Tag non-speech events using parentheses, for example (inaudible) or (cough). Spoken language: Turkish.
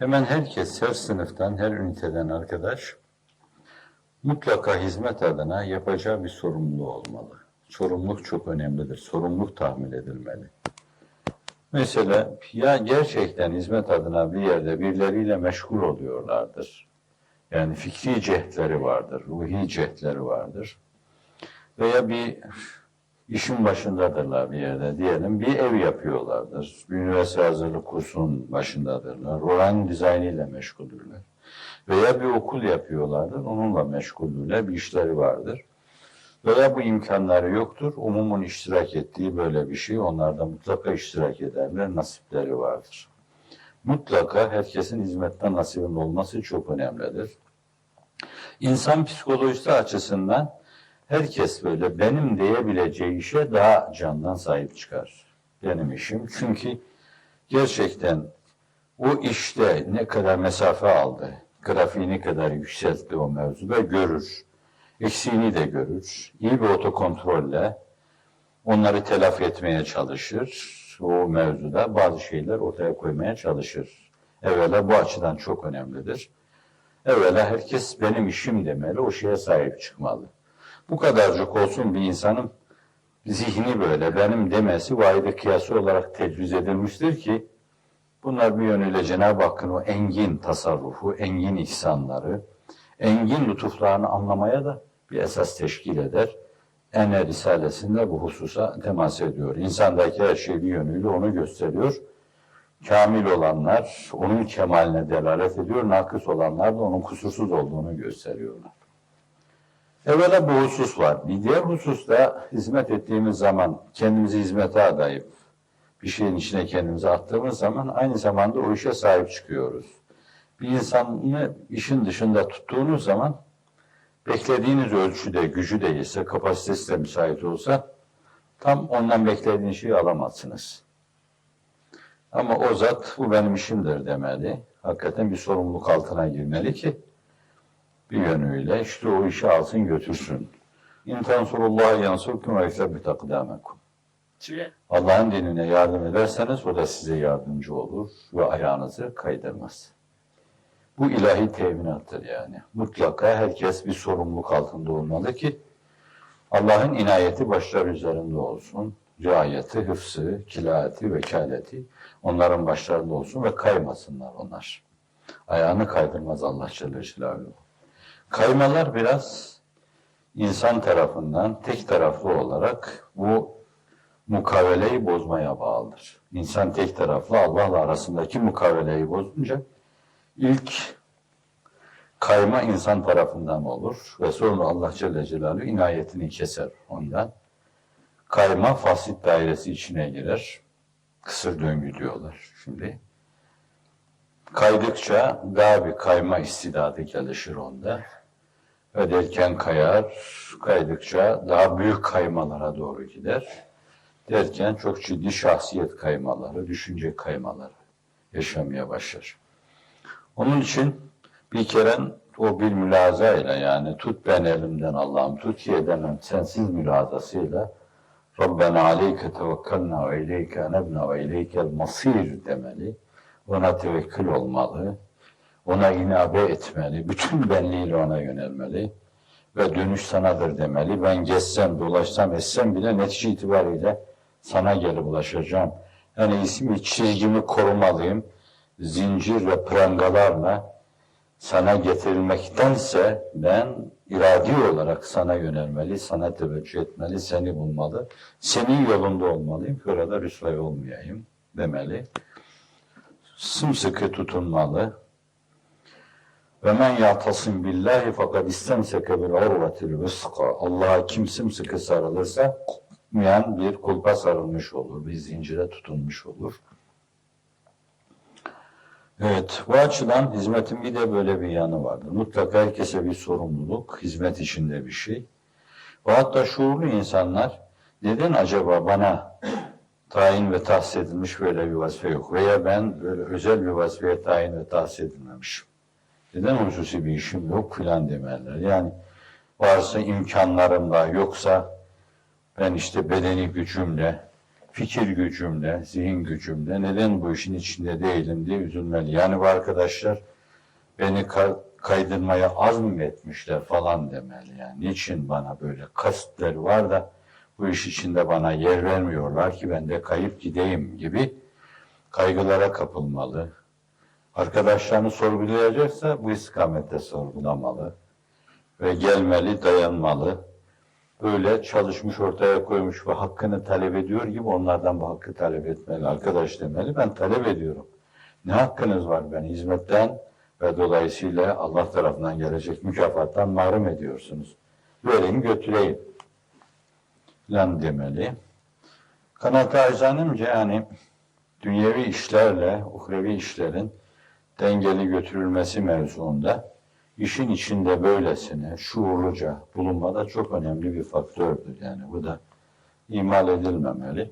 Hemen herkes, her sınıftan, her üniteden arkadaş mutlaka hizmet adına yapacağı bir sorumluluğu olmalı. Sorumluluk çok önemlidir. Sorumluluk tahmin edilmeli. Mesela ya gerçekten hizmet adına bir yerde birileriyle meşgul oluyorlardır. Yani fikri cehdleri vardır, ruhi cehdleri vardır. Veya bir işin başındadırlar bir yerde diyelim. Bir ev yapıyorlardır. Bir üniversite hazırlık kursunun başındadırlar. Oranın dizaynıyla meşguldürler. Veya bir okul yapıyorlardır. Onunla meşguldürler. Bir işleri vardır. Veya bu imkanları yoktur. Umumun iştirak ettiği böyle bir şey. Onlar da mutlaka iştirak ederler. Nasipleri vardır. Mutlaka herkesin hizmetten nasibinin olması çok önemlidir. İnsan psikolojisi açısından herkes böyle benim diyebileceği işe daha candan sahip çıkar. Benim işim. (laughs) Çünkü gerçekten o işte ne kadar mesafe aldı, grafiği ne kadar yükseltti o mevzuda görür. Eksiğini de görür. İyi bir otokontrolle onları telafi etmeye çalışır. O mevzuda bazı şeyler ortaya koymaya çalışır. Evvela bu açıdan çok önemlidir. Evvela herkes benim işim demeli, o şeye sahip çıkmalı. Bu kadarcık olsun bir insanın zihni böyle benim demesi vahide kıyası olarak tecrüz edilmiştir ki bunlar bir yönüyle Cenab-ı Hakk'ın o engin tasarrufu, engin ihsanları, engin lütuflarını anlamaya da bir esas teşkil eder. Ene Risalesi'nde bu hususa temas ediyor. İnsandaki her şey bir yönüyle onu gösteriyor. Kamil olanlar onun kemaline delalet ediyor, nakıs olanlar da onun kusursuz olduğunu gösteriyorlar. Evvela bu husus var. Bir diğer husus da hizmet ettiğimiz zaman kendimizi hizmete adayıp bir şeyin içine kendimizi attığımız zaman aynı zamanda o işe sahip çıkıyoruz. Bir insanı işin dışında tuttuğunuz zaman beklediğiniz ölçüde gücü değilse, kapasitesi de müsait olsa tam ondan beklediğiniz şeyi alamazsınız. Ama o zat bu benim işimdir demeli. Hakikaten bir sorumluluk altına girmeli ki bir yönüyle işte o işi alsın götürsün. İn tansurullah yansurkum ve yuthabbit akdamakum. Allah'ın dinine yardım ederseniz o da size yardımcı olur ve ayağınızı kaydırmaz. Bu ilahi teminattır yani. Mutlaka herkes bir sorumluluk altında olmalı ki Allah'ın inayeti başlar üzerinde olsun. Riayeti, hıfzı, kilayeti, vekaleti onların başlarında olsun ve kaymasınlar onlar. Ayağını kaydırmaz Allah Celle Celaluhu. Kaymalar biraz insan tarafından tek taraflı olarak bu mukaveleyi bozmaya bağlıdır. İnsan tek taraflı Allah'la arasındaki mukaveleyi bozunca ilk kayma insan tarafından olur ve sonra Allah Celle Celaluhu inayetini keser ondan. Kayma fasit dairesi içine girer. Kısır döngü diyorlar şimdi. Kaydıkça bir kayma istidadı gelişir onda. Ve derken kayar, kaydıkça daha büyük kaymalara doğru gider. Derken çok ciddi şahsiyet kaymaları, düşünce kaymaları yaşamaya başlar. Onun için bir kere o bir mülaza ile yani tut ben elimden Allah'ım tut ki edemem sensiz mülazasıyla Rabbena aleyke tevekkalna ve ileyke enebna ve ileykel masir demeli. Ona tevekkül olmalı. Ona inabe etmeli. Bütün benliğiyle ona yönelmeli. Ve dönüş sanadır demeli. Ben gezsem, dolaşsam, etsem bile netice itibariyle sana gelip ulaşacağım. Yani ismi çizgimi korumalıyım. Zincir ve prangalarla sana getirilmektense ben iradi olarak sana yönelmeli, sana teveccüh etmeli, seni bulmalı. Senin yolunda olmalıyım ki orada rüsvay olmayayım demeli. Sımsıkı tutunmalı. Ve men ya'tasim billahi fakat istemseke bil urvetil vıska. Allah'a kim sımsıkı sarılırsa kopmayan bir kulpa sarılmış olur, bir zincire tutunmuş olur. Evet, bu açıdan hizmetin bir de böyle bir yanı vardır. Mutlaka herkese bir sorumluluk, hizmet içinde bir şey. Ve hatta şuurlu insanlar, neden acaba bana tayin ve tahsis edilmiş böyle bir vazife yok? Veya ben böyle özel bir vazifeye tayin ve tahsis edilmemişim. Neden hususi bir işim yok filan demeler. Yani varsa imkanlarımla, yoksa ben işte bedeni gücümle, fikir gücümle, zihin gücümle neden bu işin içinde değilim diye üzülmeli. Yani bu arkadaşlar beni ka- kaydırmaya azmetmişler falan demeli. Yani niçin bana böyle kasıtları var da bu iş içinde bana yer vermiyorlar ki ben de kayıp gideyim gibi kaygılara kapılmalı. Arkadaşlarını sorgulayacaksa bu istikamette sorgulamalı ve gelmeli, dayanmalı. Böyle çalışmış ortaya koymuş ve hakkını talep ediyor gibi onlardan bu hakkı talep etmeli. Arkadaş demeli ben talep ediyorum. Ne hakkınız var ben hizmetten ve dolayısıyla Allah tarafından gelecek mükafattan mahrum ediyorsunuz. Verin götüreyim. Lan demeli. Kanat acizanımca yani dünyevi işlerle uhrevi işlerin dengeli götürülmesi mevzuunda işin içinde böylesine şuurluca bulunmada çok önemli bir faktördür. Yani bu da ihmal edilmemeli.